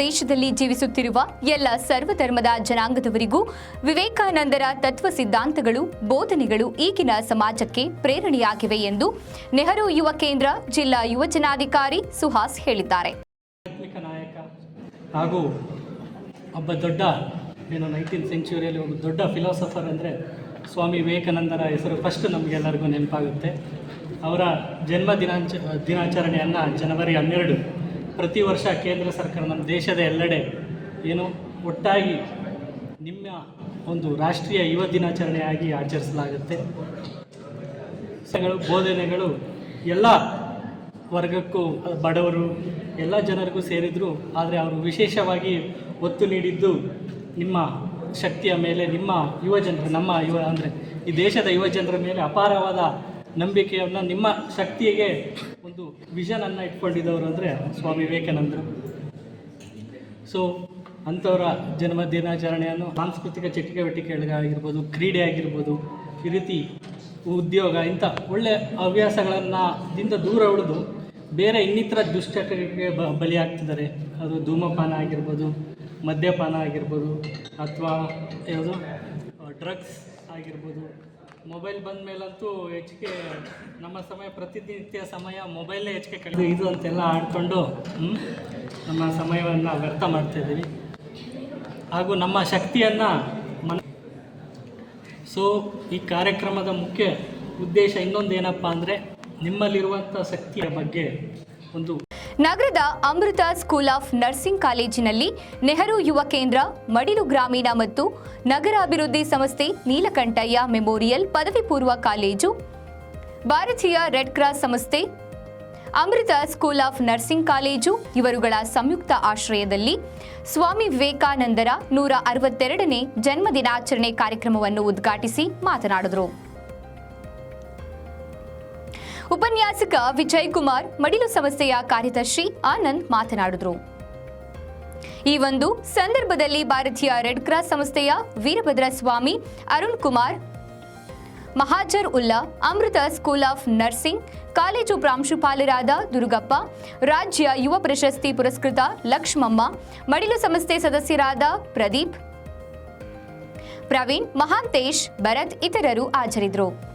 ದೇಶದಲ್ಲಿ ಜೀವಿಸುತ್ತಿರುವ ಎಲ್ಲ ಸರ್ವಧರ್ಮದ ಜನಾಂಗದವರಿಗೂ ವಿವೇಕಾನಂದರ ತತ್ವ ಸಿದ್ಧಾಂತಗಳು, ಬೋಧನೆಗಳು ಈಗಿನ ಸಮಾಜಕ್ಕೆ ಪ್ರೇರಣೆಯಾಗಿವೆ ಎಂದು ನೆಹರು ಯುವ ಕೇಂದ್ರ ಜಿಲ್ಲಾ ಯುವಜನಾಧಿಕಾರಿ ಸುಹಾಸ್ ಹೇಳಿದ್ದಾರೆ. ಹಾಗೂ ಒಬ್ಬ ದೊಡ್ಡ, ಏನು ನೈನ್ಟೀನ್ ಸೆಂಚುರಿಯಲ್ಲಿ ಒಬ್ಬ ದೊಡ್ಡ ಫಿಲಾಸಫರ್ ಅಂದರೆ ಸ್ವಾಮಿ ವಿವೇಕಾನಂದರ ಹೆಸರು ಫಸ್ಟ್ ನಮಗೆಲ್ಲರಿಗೂ ನೆನಪಾಗುತ್ತೆ. ಅವರ ಜನ್ಮ ದಿನಾಂಚ, ದಿನಾಚರಣೆಯನ್ನು ಜನವರಿ ಹನ್ನೆರಡು ಪ್ರತಿ ವರ್ಷ ಕೇಂದ್ರ ಸರ್ಕಾರ ನಮ್ಮ ದೇಶದ ಎಲ್ಲೆಡೆ ಏನು ಒಟ್ಟಾಗಿ ನಿಮ್ಮ ಒಂದು ರಾಷ್ಟ್ರೀಯ ಯುವ ದಿನಾಚರಣೆಯಾಗಿ ಆಚರಿಸಲಾಗುತ್ತೆ. ಗಳು ಬೋಧನೆಗಳು ಎಲ್ಲ ವರ್ಗಕ್ಕೂ, ಬಡವರು ಎಲ್ಲ ಜನರಿಗೂ ಸೇರಿದ್ರು, ಆದರೆ ಅವರು ವಿಶೇಷವಾಗಿ ಒತ್ತು ನೀಡಿದ್ದು ನಿಮ್ಮ ಶಕ್ತಿಯ ಮೇಲೆ, ನಿಮ್ಮ ಯುವ ಜನರು, ನಮ್ಮ ಯುವ ಅಂದರೆ ಈ ದೇಶದ ಯುವ ಜನರ ಮೇಲೆ ಅಪಾರವಾದ ನಂಬಿಕೆಯನ್ನು ನಿಮ್ಮ ಶಕ್ತಿಗೆ ಒಂದು ವಿಷನನ್ನು ಇಟ್ಕೊಂಡಿದ್ದವರು ಅಂದರೆ ಸ್ವಾಮಿ ವಿವೇಕಾನಂದರು. ಸೊ ಅಂಥವರ ಜನ್ಮ ದಿನಾಚರಣೆಯನ್ನು ಸಾಂಸ್ಕೃತಿಕ ಚಟುವಟಿಕೆಗಳಾಗಿರ್ಬೋದು ಕ್ರೀಡೆ ಆಗಿರ್ಬೋದು ಈ ರೀತಿ ಉದ್ಯೋಗ, ಇಂಥ ಒಳ್ಳೆಯ ಹವ್ಯಾಸಗಳನ್ನು ದಿಂದ ದೂರ ಉಳಿದು ಬೇರೆ ಇನ್ನಿತರ ದುಶ್ಚಟಗಳಿಗೆ ಬ, ಬಲಿಯಾಗ್ತಿದ್ದಾರೆ. ಅದು ಧೂಮಪಾನ ಆಗಿರ್ಬೋದು, ಮದ್ಯಪಾನ ಆಗಿರ್ಬೋದು, ಅಥವಾ ಯಾವುದು ಡ್ರಗ್ಸ್ ಆಗಿರ್ಬೋದು ಮೊಬೈಲ್ ಬಂದ ಮೇಲಂತೂ ಹೆಚ್ಚಿಗೆ ನಮ್ಮ ಸಮಯ ಪ್ರತಿನಿತ್ಯ ಸಮಯ ಮೊಬೈಲೇ ಹೆಚ್ಚಿಗೆ ಕಳೆದು ಇದು ಅಂತೆಲ್ಲ ಆಡಿಕೊಂಡು ನಮ್ಮ ಸಮಯವನ್ನು ವ್ಯರ್ಥ ಮಾಡ್ತಾಯಿದ್ದೀವಿ ಹಾಗೂ ನಮ್ಮ ಶಕ್ತಿಯನ್ನು ಮನ ಸೊ ಈ ಕಾರ್ಯಕ್ರಮದ ಮುಖ್ಯ ಉದ್ದೇಶ ಇನ್ನೊಂದು ಏನಪ್ಪ ಅಂದರೆ ನಿಮ್ಮಲ್ಲಿರುವಂಥ ಶಕ್ತಿಯ ಬಗ್ಗೆ ಒಂದು ನಗರದ ಅಮೃತ ಸ್ಕೂಲ್ ಆಫ್ ನರ್ಸಿಂಗ್ ಕಾಲೇಜಿನಲ್ಲಿ ನೆಹರು ಯುವ ಕೇಂದ್ರ, ಮಡಿಲು ಗ್ರಾಮೀಣ ಮತ್ತು ನಗರ ಅಭಿವೃದ್ಧಿ ಸಂಸ್ಥೆ ನೀಲಕಂಠಯ್ಯ ಮೆಮೋರಿಯಲ್ ಪದವಿ ಪೂರ್ವ ಕಾಲೇಜು, ಭಾರತೀಯ ರೆಡ್ ಕ್ರಾಸ್ ಸಂಸ್ಥೆ, Amrita school of nursing college, ಇವರುಗಳ ಸಂಯುಕ್ತ ಆಶ್ರಯದಲ್ಲಿ ಸ್ವಾಮಿ ವಿವೇಕಾನಂದರ ನೂರ ಅರವತ್ತೆರಡನೇ ಜನ್ಮ ದಿನಾಚರಣೆ ಕಾರ್ಯಕ್ರಮವನ್ನು ಉದ್ಘಾಟಿಸಿ ಮಾತನಾಡಿದರು. ಉಪನ್ಯಾಸಕ ವಿಜಯ್ ಕುಮಾರ್ ಮಡಿಲು ಸಂಸ್ಥೆಯ ಕಾರ್ಯದರ್ಶಿ ಆನಂದ್ ಮಾತನಾಡಿದರು. ಈ ಒಂದು ಸಂದರ್ಭದಲ್ಲಿ ಭಾರತೀಯ ರೆಡ್ ಕ್ರಾಸ್ ಸಂಸ್ಥೆಯ Veerabhadra Swami Arun Kumar, Mahajar Ulla, Amrita school of nursing, college ಪ್ರಾಂಶುಪಾಲರಾದ ದುರ್ಗಪ್ಪ, ರಾಜ್ಯ ಯುವ ಪ್ರಶಸ್ತಿ ಪುರಸ್ಕೃತ ಲಕ್ಷ್ಮಮ್ಮ, ಮಡಿಲು ಸಂಸ್ಥೆ ಸದಸ್ಯರಾದ ಪ್ರದೀಪ್, ಪ್ರವೀಣ್, ಮಹಾಂತೇಶ್ ಭರತ್ ಇತರರು ಹಾಜರಿದ್ದರು.